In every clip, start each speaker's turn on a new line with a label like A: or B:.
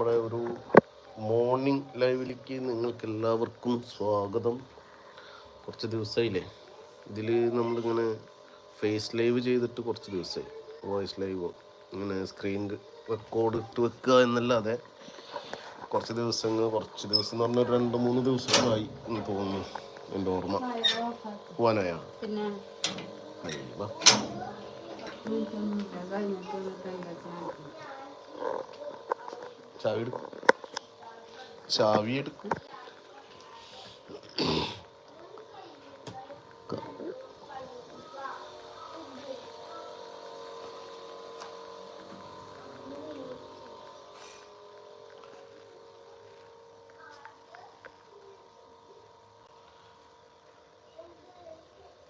A: നമ്മുടെ ഒരു മോർണിംഗ് ലൈവിലേക്ക് നിങ്ങൾക്ക് എല്ലാവർക്കും സ്വാഗതം. കുറച്ച് ദിവസമായില്ലേ ഇതിൽ നമ്മളിങ്ങനെ ഫേസ് ലൈവ് ചെയ്തിട്ട് കുറച്ച് ദിവസമായി വോയിസ് ലൈവോ ഇങ്ങനെ സ്ക്രീൻ റെക്കോർഡ് ഇട്ട് വെക്കുക എന്നല്ലാതെ കുറച്ച് ദിവസങ്ങൾ കുറച്ച് ദിവസം എന്ന് പറഞ്ഞാൽ രണ്ട് മൂന്ന് ദിവസങ്ങളായി എന്ന് തോന്നുന്നു. എന്റെ ഓർമ്മ. പോവാനായാ
B: പിന്നെ?
A: ചാവി എടുക്കും ചാവി എടുക്കും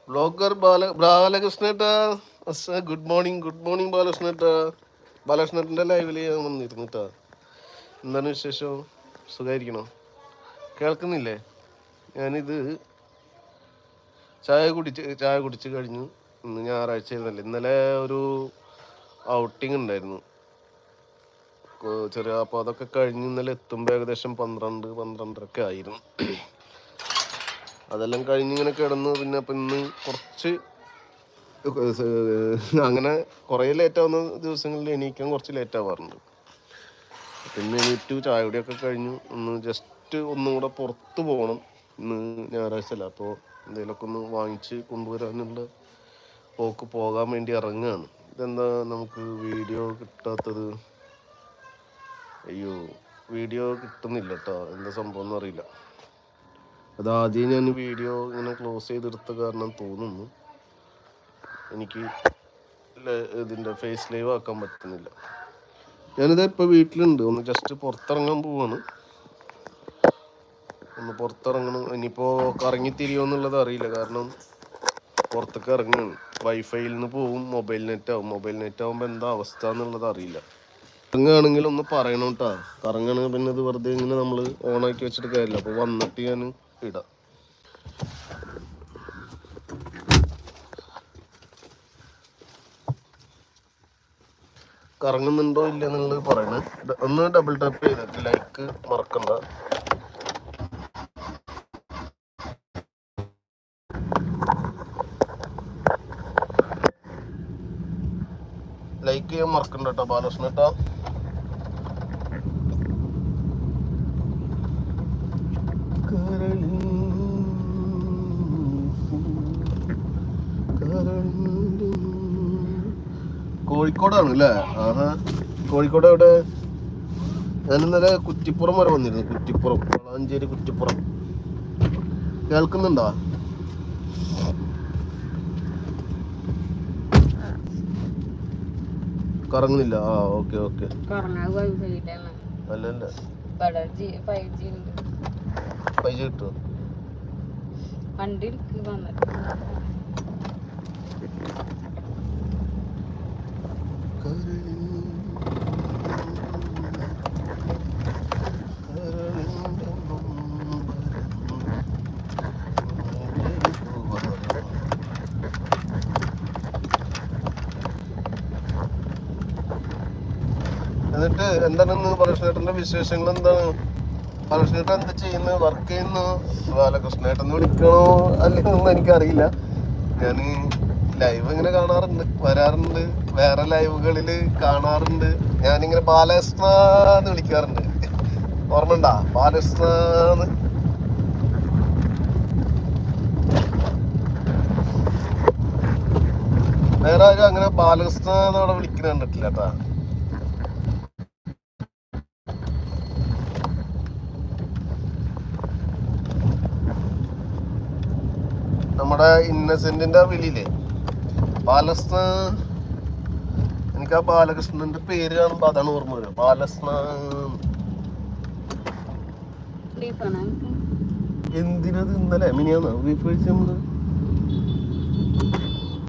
A: ബ്ലോഗർ ബാല ബാലകൃഷ്ണേട്ടാ. ഗുഡ് മോർണിംഗ് ഗുഡ് മോർണിംഗ് ബാലകൃഷ്ണേട്ടാ. ബാലകൃഷ്ണേട്ടന്റെ ലൈവിൽ ഞാൻ വന്നിരുന്നിട്ടാ എന്താണ് വിശേഷം? സുഖമായിരിക്കണോ കേൾക്കുന്നില്ലേ? ഞാനിത് ചായ കുടിച്ച് ചായ കുടിച്ച് കഴിഞ്ഞു. ഇന്ന് ഞായറാഴ്ച ആയിരുന്നല്ലേ? ഇന്നലെ ഒരു ഔട്ടിംഗ് ഉണ്ടായിരുന്നു. ചെറിയ അപ്പോൾ അതൊക്കെ കഴിഞ്ഞ് ഇന്നലെ എത്തുമ്പോൾ ഏകദേശം പന്ത്രണ്ട് പന്ത്രണ്ടരൊക്കെ ആയിരുന്നു. അതെല്ലാം കഴിഞ്ഞ് ഇങ്ങനെ കിടന്നു പിന്നെ അപ്പം ഇന്ന് കുറച്ച് അങ്ങനെ കുറേ ലേറ്റ് ആവുന്ന ദിവസങ്ങളിൽ എണീക്കാൻ കുറച്ച് ലേറ്റ് ആവാറുണ്ട്. പിന്നെ എണീറ്റ് ചായ കുടിയൊക്കെ കഴിഞ്ഞു. ഒന്ന് ജസ്റ്റ് ഒന്നും കൂടെ പുറത്ത് പോകണം ഇന്ന് ഞായറാഴ്ച അല്ല? അപ്പോൾ എന്തെങ്കിലുമൊക്കെ ഒന്ന് വാങ്ങിച്ച് കൊണ്ടുവരാനുള്ള പോക്ക് പോകാൻ വേണ്ടി ഇറങ്ങുകയാണ് ഇതെന്താ നമുക്ക് വീഡിയോ കിട്ടാത്തത്? അയ്യോ വീഡിയോ കിട്ടുന്നില്ല കേട്ടോ എന്താ സംഭവം എന്ന് അറിയില്ല. അതാദ്യം ഞാൻ വീഡിയോ ഇങ്ങനെ ക്ലോസ് ചെയ്തെടുത്ത കാരണം തോന്നുന്നു. എനിക്ക് ഇതിന്റെ ഫേസ് ലൈവ് ആക്കാൻ പറ്റുന്നില്ല. ഞാനിത് ഇപ്പൊ വീട്ടിലുണ്ട്. ഒന്ന് ജസ്റ്റ് പുറത്തിറങ്ങാൻ പോവാണ്. ഒന്ന് പുറത്തിറങ്ങണം. ഇനിയിപ്പോ കറങ്ങി തിരിയോന്നുള്ളത് അറിയില്ല. കാരണം പുറത്തേക്ക് ഇറങ്ങാണ് വൈഫൈയിൽ നിന്ന് പോവും മൊബൈൽ നെറ്റ് ആവും. മൊബൈൽ നെറ്റ് ആവുമ്പോൾ എന്താ അവസ്ഥ എന്നുള്ളത് അറിയില്ല. ഇറങ്ങുകയാണെങ്കിൽ ഒന്ന് പറയണം കേട്ടാ. കറങ്ങുകയാണെങ്കിൽ പിന്നെ ഇത് വെറുതെ ഇങ്ങനെ നമ്മൾ ഓണാക്കി വെച്ചിട്ട് കാര്യമില്ല. അപ്പോൾ വന്നിട്ട് ഞാൻ ഇടാം. കറങ്ങുന്നുണ്ടോ ഇല്ല എന്നുള്ളത് പറയുന്നത് ഒന്ന് ഡബിൾ ടാപ്പ് ചെയ്തിട്ട് ലൈക്ക് മറക്കണ്ട. ലൈക്ക് ചെയ്യാൻ മറക്കണ്ട കേട്ടോ ബാലകൃഷ്ണ കേട്ടോ കോഴിക്കോടാണ് അല്ലേ ആഹാ. കോഴിക്കോട് എവിടെ? ഞാൻ ഇന്നലെ കുറ്റിപ്പുറം വരെ വന്നിരുന്നു. കുറ്റിപ്പുറം. വളാഞ്ചേരി കുറ്റിപ്പുറം. കേൾക്കുന്നുണ്ടോ? കറങ്ങുന്നില്ല. ആ ഓക്കെ ഓക്കെ. അല്ലല്ല.
B: ഫൈവ് ജി
A: കിട്ടുമോ
B: വണ്ടി വന്നിട്ട്.
A: എന്നിട്ട് എന്താണെന്ന് ബാലകൃഷ്ണേട്ടന്റെ വിശേഷങ്ങൾ എന്താണ്? ബാലകൃഷ്ണേട്ടൻ എന്താ ചെയ്യുന്നു? വർക്ക് ചെയ്യുന്നു? ബാലകൃഷ്ണേട്ടൻ വിളിക്കണോ? അല്ലെങ്കിൽ എനിക്കറിയില്ല. ഞാൻ ലൈവ് ഇങ്ങനെ കാണാറുണ്ട്. വരാറുണ്ട്. വേറെ ലൈവുകളിൽ കാണാറുണ്ട്. ഞാനിങ്ങനെ ബാലകൃഷ്ണ എന്ന് വിളിക്കാറുണ്ട്. ഓർമ്മ ഉണ്ടാ ബാലകൃഷ്ണ വേറെ ആരും അങ്ങനെ ബാലകൃഷ്ണ എന്നവിടെ വിളിക്കുന്ന കണ്ടിട്ടില്ല കേട്ടാ. നമ്മുടെ ഇന്നസെന്റിന്റെ വിളിയില്ലേ? ബാലകൃഷ്ണ എനിക്ക് ആ ബാലകൃഷ്ണന്റെ പേര് കാണുമ്പോ അതാണ് ഓർമ്മ വരിക.
B: എന്തിനാ
A: എന്തിനത് ഇന്നലെ മിനിയാന്ന്? ബീഫ് കഴിച്ചു നമ്മൾ.